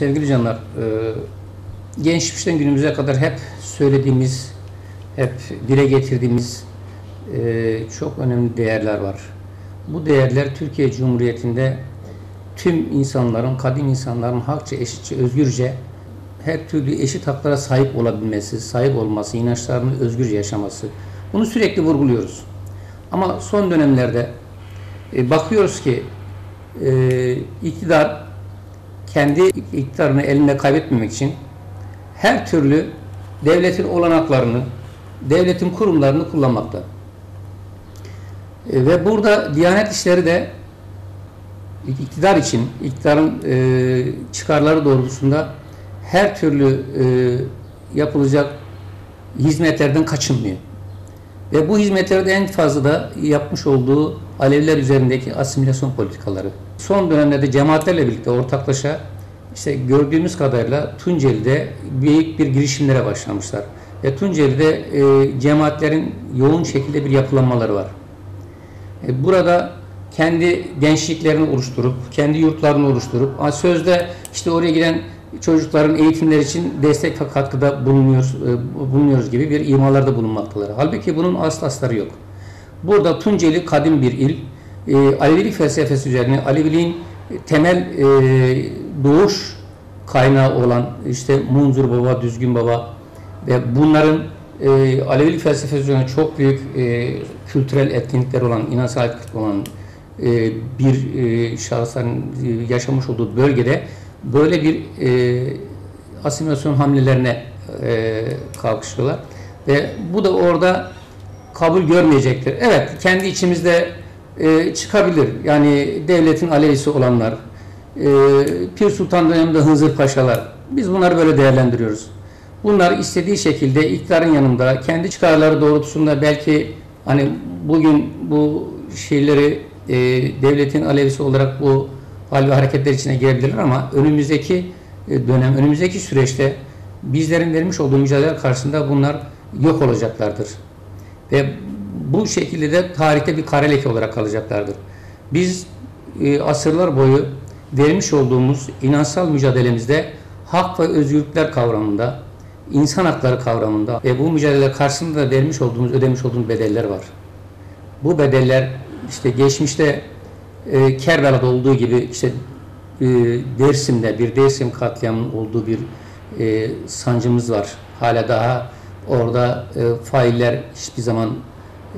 Sevgili canlar, e, geçmişten günümüze kadar hep söylediğimiz, hep dile getirdiğimiz e, çok önemli değerler var. Bu değerler Türkiye Cumhuriyeti'nde tüm insanların, kadim insanların hakça, eşitçe, özgürce her türlü eşit haklara sahip olabilmesi, sahip olması, inançlarını özgürce yaşaması. Bunu sürekli vurguluyoruz. Ama son dönemlerde e, bakıyoruz ki iktidar kendi iktidarını elinde kaybetmemek için her türlü devletin olanaklarını, devletin kurumlarını kullanmakta. E, ve burada Diyanet İşleri de iktidar için, iktidarın e, çıkarları doğrultusunda her türlü e, yapılacak hizmetlerden kaçınmıyor. Ve bu hizmetlerde en fazla da yapmış olduğu Aleviler üzerindeki asimilasyon politikaları. Son dönemlerde cemaatlerle birlikte ortaklaşa işte gördüğümüz kadarıyla Tunceli'de büyük bir girişimlere başlamışlar. Ve Tunceli'de e, cemaatlerin yoğun şekilde bir yapılanmaları var. E, burada kendi gençliklerini oluşturup, kendi yurtlarını oluşturup, sözde işte oraya giden çocukların eğitimler için destek ve katkıda bulunuyoruz, e, bulunuyoruz gibi bir imalarda bulunmaktalar. Halbuki bunun aslı asları yok. Burada Tunceli kadim bir il. E, Alevilik felsefesi üzerine Aleviliğin temel e, doğuş kaynağı olan işte Munzur Baba, Düzgün Baba ve bunların e, Alevilik felsefesi üzerine çok büyük kültürel etkinlikler olan, inansal olan bir e, şahısların yaşamış olduğu bölgede böyle bir e, asimilasyon hamlelerine e, kalkışıyorlar. Ve bu da orada kabul görmeyecektir. Evet, kendi içimizde e, çıkabilir. Yani devletin aleyhisi olanlar, e, Pir Sultan döneminde Hızır Paşalar, biz bunları böyle değerlendiriyoruz. Bunlar istediği şekilde iktidarın yanında kendi çıkarları doğrultusunda belki hani bugün bu şeyleri e, devletin alevisi olarak bu hal ve hareketler içine girebilirler ama önümüzdeki e, dönem, önümüzdeki süreçte bizlerin vermiş olduğu mücadele karşısında bunlar yok olacaklardır. Ve bu şekilde de tarihte bir kare leke olarak kalacaklardır. Biz e, asırlar boyu vermiş olduğumuz inansal mücadelemizde hak ve özgürlükler kavramında, insan hakları kavramında ve bu mücadele karşısında da vermiş olduğumuz, ödemiş olduğumuz bedeller var. Bu bedeller işte geçmişte e, Kerbela'da olduğu gibi işte e, Dersim'de bir Dersim katliamının olduğu bir e, sancımız var. Hala daha orada e, failler hiçbir zaman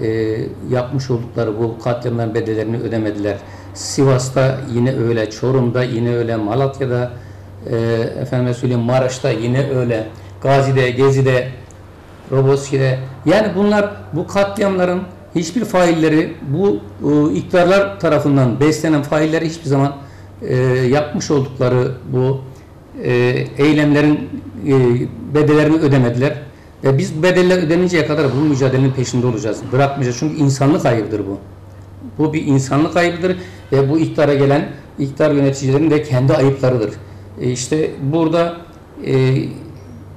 e, yapmış oldukları bu katliamların bedellerini ödemediler. Sivas'ta yine öyle, Çorum'da yine öyle, Malatya'da, e, efendim söyleyeyim Maraş'ta yine öyle, Gazi'de, Gezi'de, Roboski'de. Yani bunlar bu katliamların hiçbir failleri bu e, iktidarlar tarafından beslenen failleri hiçbir zaman e, yapmış oldukları bu e, eylemlerin e, bedellerini ödemediler. Ve biz bedeller ödeninceye kadar bu mücadelenin peşinde olacağız. Bırakmayacağız. Çünkü insanlık ayıbıdır bu. Bu bir insanlık ayıbıdır ve bu iktidara gelen iktidar yöneticilerin de kendi ayıplarıdır. E işte burada e,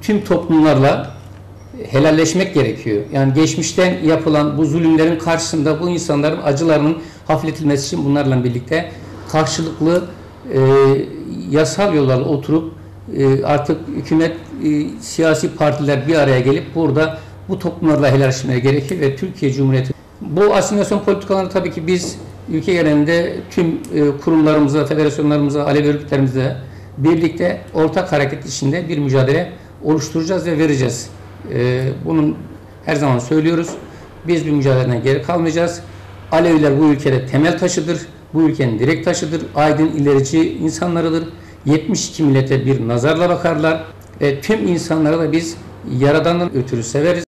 tüm toplumlarla helalleşmek gerekiyor. Yani geçmişten yapılan bu zulümlerin karşısında bu insanların acılarının hafifletilmesi için bunlarla birlikte karşılıklı e, yasal yollarla oturup e, artık hükümet e, siyasi partiler bir araya gelip burada bu toplumlarla helalleşmeye gerekir ve Türkiye Cumhuriyeti bu asimilasyon politikalarını tabii ki biz ülke genelinde tüm e, kurumlarımıza, federasyonlarımıza, Alevi örgütlerimizle birlikte ortak hareket içinde bir mücadele oluşturacağız ve vereceğiz. E, bunun her zaman söylüyoruz. Biz bir mücadeleden geri kalmayacağız. Aleviler bu ülkede temel taşıdır. Bu ülkenin direkt taşıdır. Aydın ilerici insanlarıdır. 72 millete bir nazarla bakarlar. Ve tüm insanları da biz Yaradan'dan ötürü severiz.